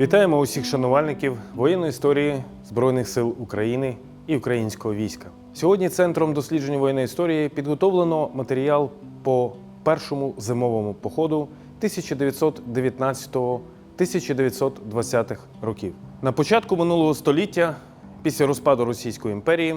Вітаємо усіх шанувальників воєнної історії Збройних сил України і українського війська. Сьогодні Центром досліджень воєнної історії підготовлено матеріал по першому зимовому походу 1919-1920 років. На початку минулого століття, після розпаду Російської імперії,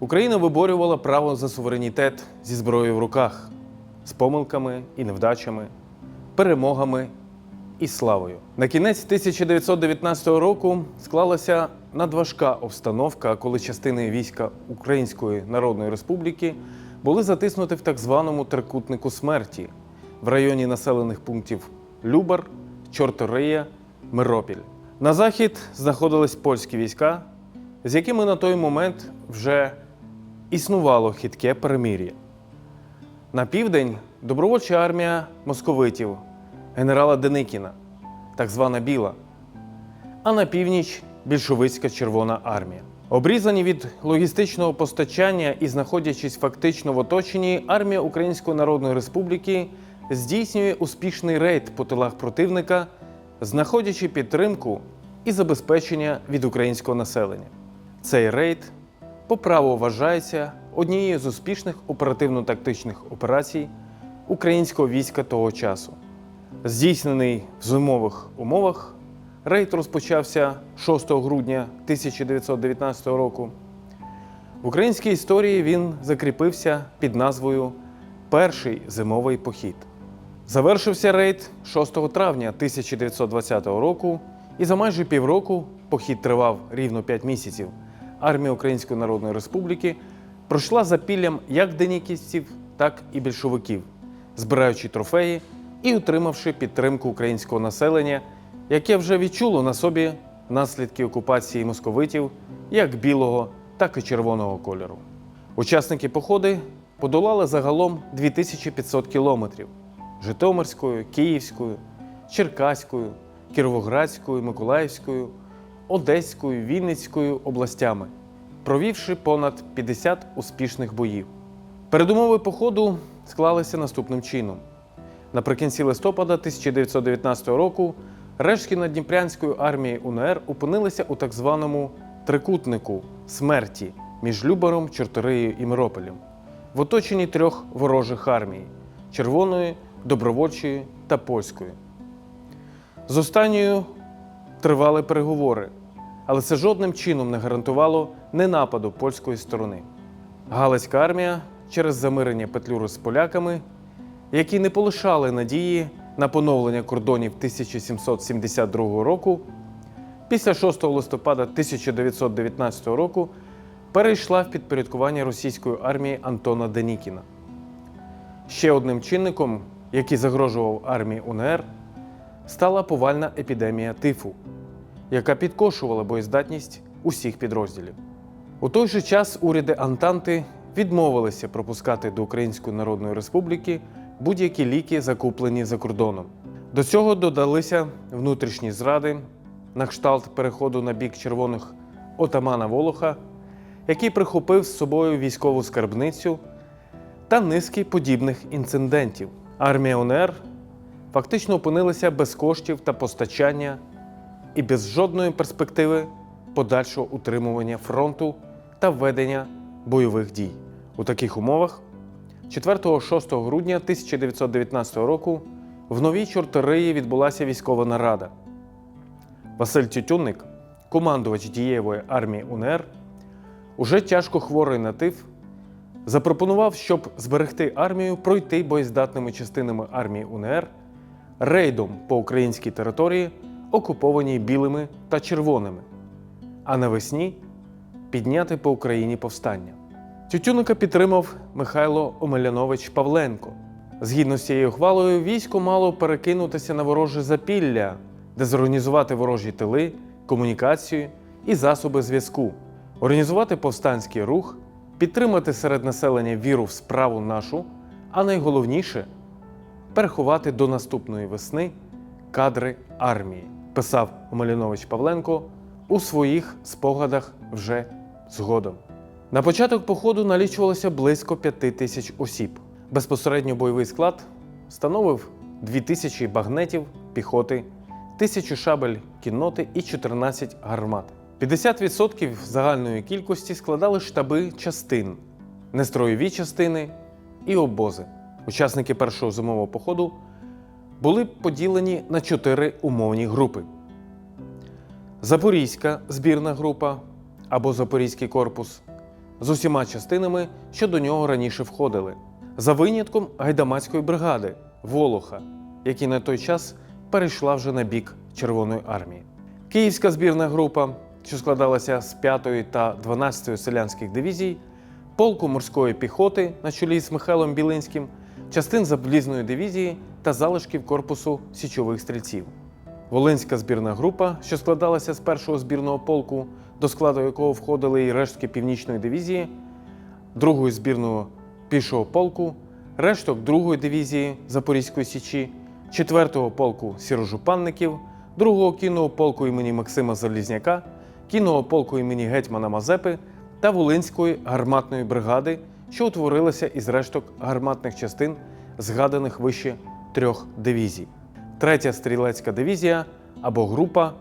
Україна виборювала право за суверенітет зі зброєю в руках, з помилками і невдачами, перемогами і славою. На кінець 1919 року склалася надважка обстановка, коли частини війська Української Народної Республіки були затиснуті в так званому трикутнику смерті в районі населених пунктів Любар, Чортория, Миропіль. На захід знаходились польські війська, з якими на той момент вже існувало хитке перемир'я. На південь добровольча армія московитів генерала Деникіна, так звана Біла, а на північ більшовицька Червона армія. Обрізані від логістичного постачання і знаходячись фактично в оточенні, армія Української Народної Республіки здійснює успішний рейд по тилах противника, знаходячи підтримку і забезпечення від українського населення. Цей рейд по праву вважається однією з успішних оперативно-тактичних операцій українського війська того часу. Здійснений в зимових умовах, рейд розпочався 6 грудня 1919 року. В українській історії він закріпився під назвою Перший зимовий похід. Завершився рейд 6 травня 1920 року, і за майже півроку похід тривав рівно 5 місяців. Армія Української Народної Республіки пройшла запіллям як деніківців, так і більшовиків, збираючи трофеї і отримавши підтримку українського населення, яке вже відчуло на собі наслідки окупації московитів як білого, так і червоного кольору. Учасники походи подолали загалом 2500 кілометрів Житомирською, Київською, Черкаською, Кіровоградською, Миколаївською, Одеською, Вінницькою областями, провівши понад 50 успішних боїв. Передумови походу склалися наступним чином. Наприкінці листопада 1919 року рештки Надніпрянської армії УНР опинилися у так званому трикутнику смерті між Любаром, Чорториєю і Мирополем в оточенні трьох ворожих армій червоної, добровольчої та польської. З останньою тривали переговори, але це жодним чином не гарантувало ненападу польської сторони. Галицька армія через замирення Петлюри з поляками, які не полишали надії на поновлення кордонів 1772 року, після 6 листопада 1919 року перейшла в підпорядкування російської армії Антона Денікіна. Ще одним чинником, який загрожував армії УНР, стала повальна епідемія тифу, яка підкошувала боєздатність усіх підрозділів. У той же час уряди Антанти відмовилися пропускати до Української Народної Республіки будь-які ліки, закуплені за кордоном. До цього додалися внутрішні зради на кшталт переходу на бік червоних отамана Волоха, який прихопив з собою військову скарбницю та низки подібних інцидентів. Армія УНР фактично опинилася без коштів та постачання і без жодної перспективи подальшого утримування фронту та ведення бойових дій. У таких умовах 4-6 грудня 1919 року в новій Чорториї відбулася військова нарада. Василь Тютюнник, командувач дієвої армії УНР, уже тяжко хворий на тиф, запропонував, щоб зберегти армію, пройти боєздатними частинами армії УНР рейдом по українській території, окупованій білими та червоними, а навесні підняти по Україні повстання. Тютюника підтримав Михайло Омелянович Павленко. Згідно з цією ухвалою, військо мало перекинутися на вороже запілля, де зорганізувати ворожі тили, комунікацію і засоби зв'язку, організувати повстанський рух, підтримати серед населення віру в справу нашу, а найголовніше переховати до наступної весни кадри армії, писав Омелянович Павленко у своїх спогадах вже згодом. На початок походу налічувалося близько п'яти тисяч осіб. Безпосередньо бойовий склад становив 2 тисячі багнетів, піхоти тисячу шабель кінноти і 14 гармат. 50% загальної кількості складали штаби частин, нестроєві частини і обози. Учасники першого зимового походу були поділені на чотири умовні групи: Запорізька збірна група або Запорізький корпус з усіма частинами, що до нього раніше входили, за винятком гайдамацької бригади Волоха, який на той час перейшла вже на бік Червоної армії. Київська збірна група, що складалася з 5-ї та 12-ї селянських дивізій, полку морської піхоти на чолі з Михайлом Білинським, частин залізної дивізії та залишків корпусу січових стрільців. Волинська збірна група, що складалася з першого збірного полку, до складу якого входили і рештки північної дивізії, другої збірного пішого полку, решток другої дивізії Запорізької січі, четвертого полку сірожупанників, другого кінного полку імені Максима Залізняка, кінного полку імені Гетьмана Мазепи та Волинської гарматної бригади, що утворилася із решток гарматних частин, згаданих вище трьох дивізій. Третя стрілецька дивізія або група,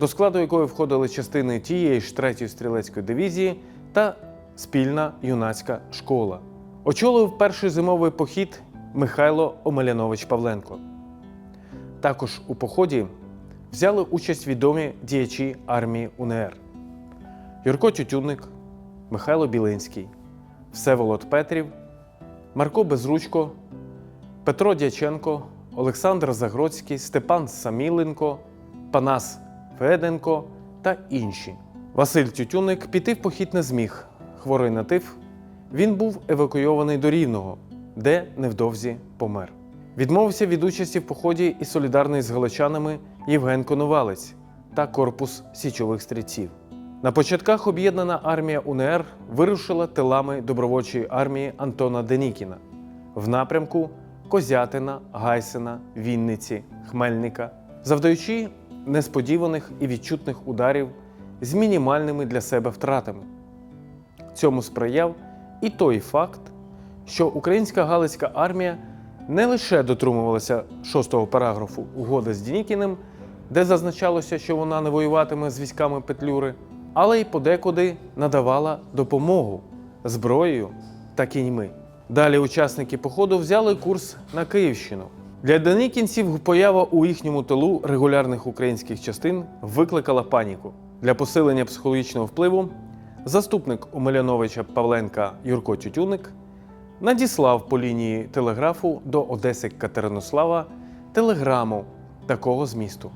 до складу якої входили частини тієї ж третьої стрілецької дивізії та спільна юнацька школа. Очолив перший зимовий похід Михайло Омелянович Павленко. Також у поході взяли участь відомі діячі армії УНР Юрко Тютюнник, Михайло Білинський, Всеволод Петрів, Марко Безручко, Петро Дяченко, Олександр Загроцький, Степан Саміленко, Панас Феденко та інші. Василь Тютюник піти в похід не зміг. Хворий на тиф, він був евакуйований до Рівного, де невдовзі помер. Відмовився від участі в поході і солідарний з галичанами Євген Коновалець та корпус січових стрільців. На початках об'єднана армія УНР вирушила тилами добровольчої армії Антона Денікіна в напрямку Козятина, Гайсина, Вінниці, Хмельника, завдаючи несподіваних і відчутних ударів з мінімальними для себе втратами. Цьому сприяв і той факт, що українська Галицька армія не лише дотримувалася шостого параграфу угоди з Дінікіним, де зазначалося, що вона не воюватиме з військами Петлюри, але й подекуди надавала допомогу зброєю та кіньми. Далі учасники походу взяли курс на Київщину. Для денікінців поява у їхньому тилу регулярних українських частин викликала паніку. Для посилення психологічного впливу заступник Омеляновича Павленка Юрко Тютюник надіслав по лінії телеграфу до Одеси Катеринослава телеграму такого змісту.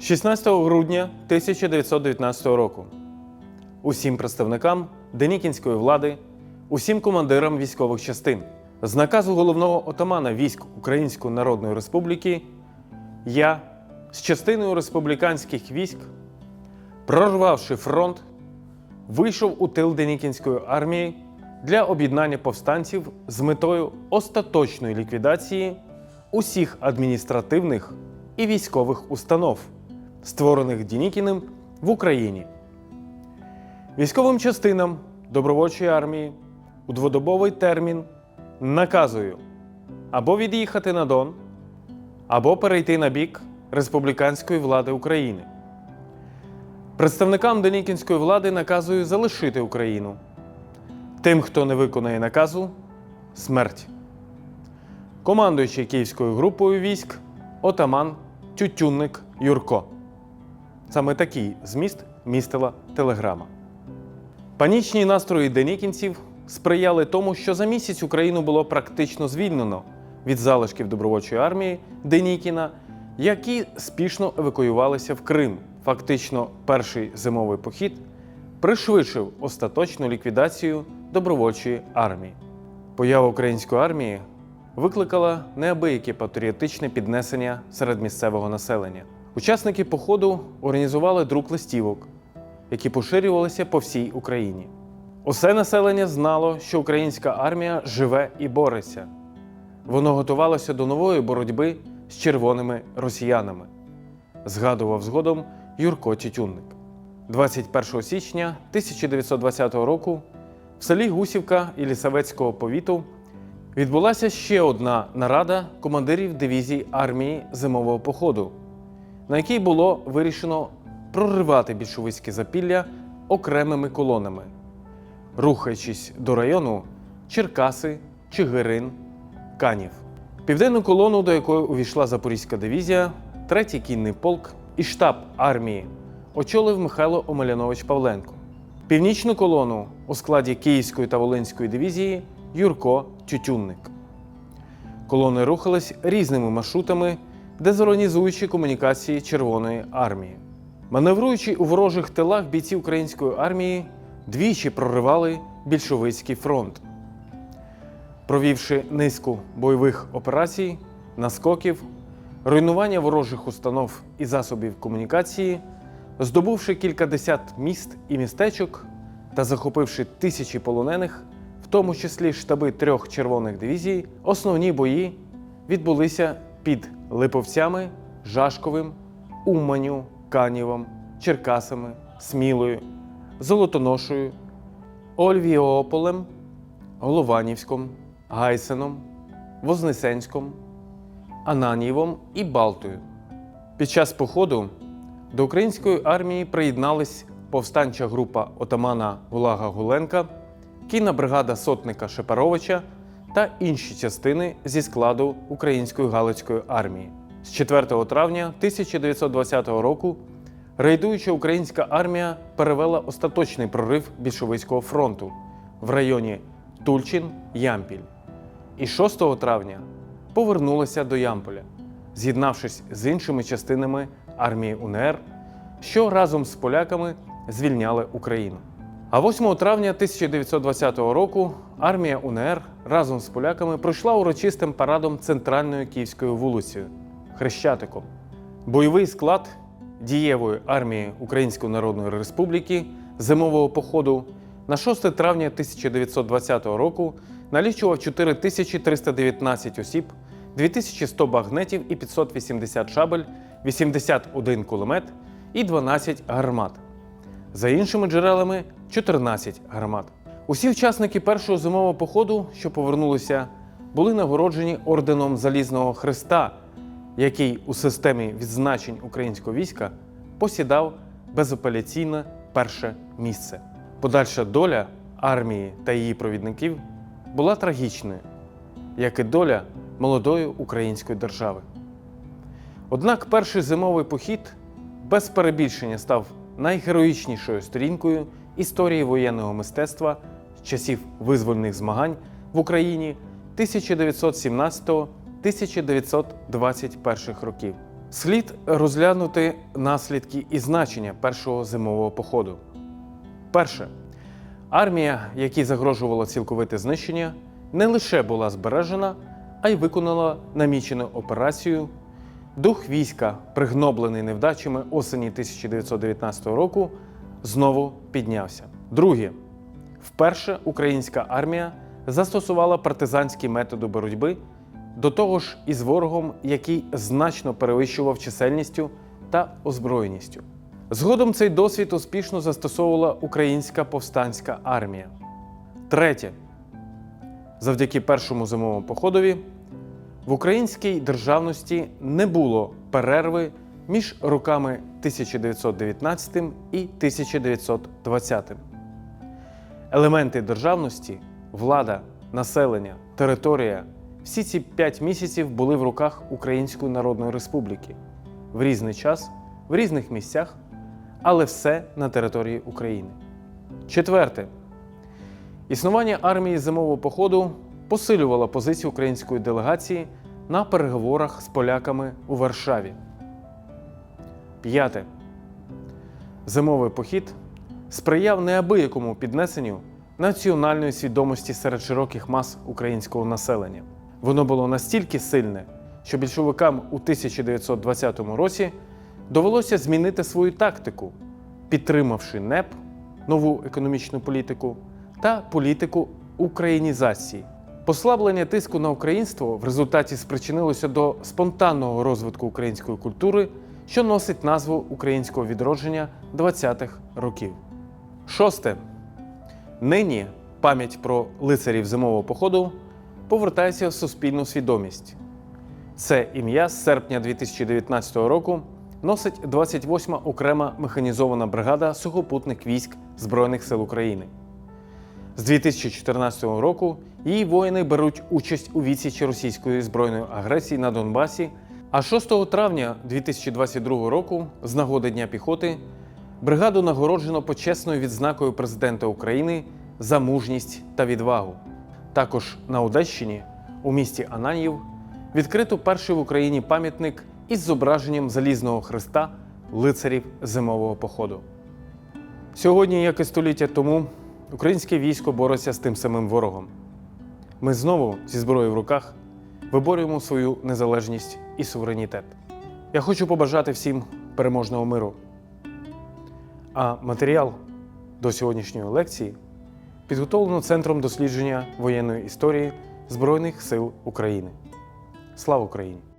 16 грудня 1919 року усім представникам денікінської влади, усім командирам військових частин з наказу головного отамана військ Української Народної Республіки я з частиною республіканських військ, прорвавши фронт, вийшов у тил Денікінської армії для об'єднання повстанців з метою остаточної ліквідації усіх адміністративних і військових установ, створених Денікіним в Україні. Військовим частинам добровольчої армії у дводобовий термін наказую або від'їхати на Дон, або перейти на бік республіканської влади України. Представникам Денікінської влади наказую залишити Україну. Тим, хто не виконає наказу, смерть. Командуючий Київською групою військ отаман Тютюнник Юрко. Саме такий зміст містила телеграма. Панічні настрої денікінців сприяли тому, що за місяць Україну було практично звільнено від залишків добровольчої армії Денікіна, які спішно евакуювалися в Крим. Фактично, перший зимовий похід пришвидшив остаточну ліквідацію добровольчої армії. Поява української армії викликала неабияке патріотичне піднесення серед місцевого населення. Учасники походу організували друк листівок, які поширювалися по всій Україні. Усе населення знало, що українська армія живе і бореться. Воно готувалося до нової боротьби з червоними росіянами, згадував згодом Юрко Тютюнник. 21 січня 1920 року в селі Гусівка Єлісаветського повіту відбулася ще одна нарада командирів дивізій армії зимового походу, на якій було вирішено проривати більшовицьке запілля окремими колонами, рухаючись до району Черкаси, Чигирин, Канів. Південну колону, до якої увійшла Запорізька дивізія, третій кінний полк і штаб армії очолив Михайло Омелянович Павленко. Північну колону у складі Київської та Волинської дивізії Юрко Тютюнник. Колони рухались різними маршрутами, дезорганізуючи комунікації Червоної армії. Маневруючи у ворожих тилах, бійці української армії двічі проривали більшовицький фронт, провівши низку бойових операцій, наскоків, руйнування ворожих установ і засобів комунікації, здобувши кількадесят міст і містечок та захопивши тисячі полонених, в тому числі штаби трьох червоних дивізій, основні бої відбулися під Липовцями, Жашковим, Уманю, Канівом, Черкасами, Смілою, Золотоношою, Ольвіополем, Голованівськом, Гайсеном, Вознесенськом, Ананієвом і Балтою. Під час походу до української армії приєднались повстанча група отамана Гулага Гуленка, кінна бригада сотника Шепаровича та інші частини зі складу Української Галицької армії. З 4 травня 1920 року рейдуюча українська армія перевела остаточний прорив більшовицького фронту в районі Тульчин-Ямпіль. І 6 травня повернулася до Ямполя, з'єднавшись з іншими частинами армії УНР, що разом з поляками звільняли Україну. А 8 травня 1920 року армія УНР разом з поляками пройшла урочистим парадом центральною київською вулицею Хрещатиком. Бойовий склад дієвої армії Української Народної Республіки зимового походу на 6 травня 1920 року налічував 4319 осіб, 2100 багнетів і 580 шабель, 81 кулемет і 12 гармат. За іншими джерелами 14 гармат. Усі учасники першого зимового походу, що повернулися, були нагороджені орденом Залізного Христа, який у системі відзначень українського війська посідав безапеляційне перше місце. Подальша доля армії та її провідників була трагічною, як і доля молодої української держави. Однак перший зимовий похід без перебільшення став найгероїчнішою сторінкою історії воєнного мистецтва з часів визвольних змагань в Україні 1917-1921 років. Слід розглянути наслідки і значення першого зимового походу. Перше, армія, якій загрожувало цілковите знищення, не лише була збережена, а й виконала намічену операцію. Дух війська, пригноблений невдачами осені 1919 року, знову піднявся. Друге, вперше українська армія застосувала партизанські методи боротьби до того ж із ворогом, який значно перевищував чисельністю та озброєністю. Згодом цей досвід успішно застосовувала українська повстанська армія. Третє. Завдяки першому зимовому походові в українській державності не було перерви між роками 1919 і 1920. Елементи державності, влада, населення, територія всі ці п'ять місяців були в руках Української Народної Республіки в різний час, в різних місцях, але все на території України. Четверте. Існування армії зимового походу посилювало позицію української делегації на переговорах з поляками у Варшаві. П'яте. Зимовий похід сприяв неабиякому піднесенню національної свідомості серед широких мас українського населення. Воно було настільки сильне, що більшовикам у 1920 році довелося змінити свою тактику, підтримавши НЕП, нову економічну політику та політику українізації. Послаблення тиску на українство в результаті спричинилося до спонтанного розвитку української культури, що носить назву українського відродження 20-х років. Шосте. Нині пам'ять про лицарів зимового походу повертається в суспільну свідомість. Це ім'я з серпня 2019 року носить 28-ма окрема механізована бригада сухопутних військ Збройних сил України. З 2014 року її воїни беруть участь у відсічі російської збройної агресії на Донбасі. А 6 травня 2022 року, з нагоди Дня піхоти, бригаду нагороджено почесною відзнакою президента України за мужність та відвагу. Також на Одещині, у місті Ананів, відкрито перший в Україні пам'ятник із зображенням залізного хреста лицарів зимового походу. Сьогодні, як і століття тому, українське військо бореться з тим самим ворогом. Ми знову зі зброєю в руках виборюємо свою незалежність і суверенітет. Я хочу побажати всім переможного миру. А матеріал до сьогоднішньої лекції підготовлено Центром дослідження воєнної історії Збройних сил України. Слава Україні!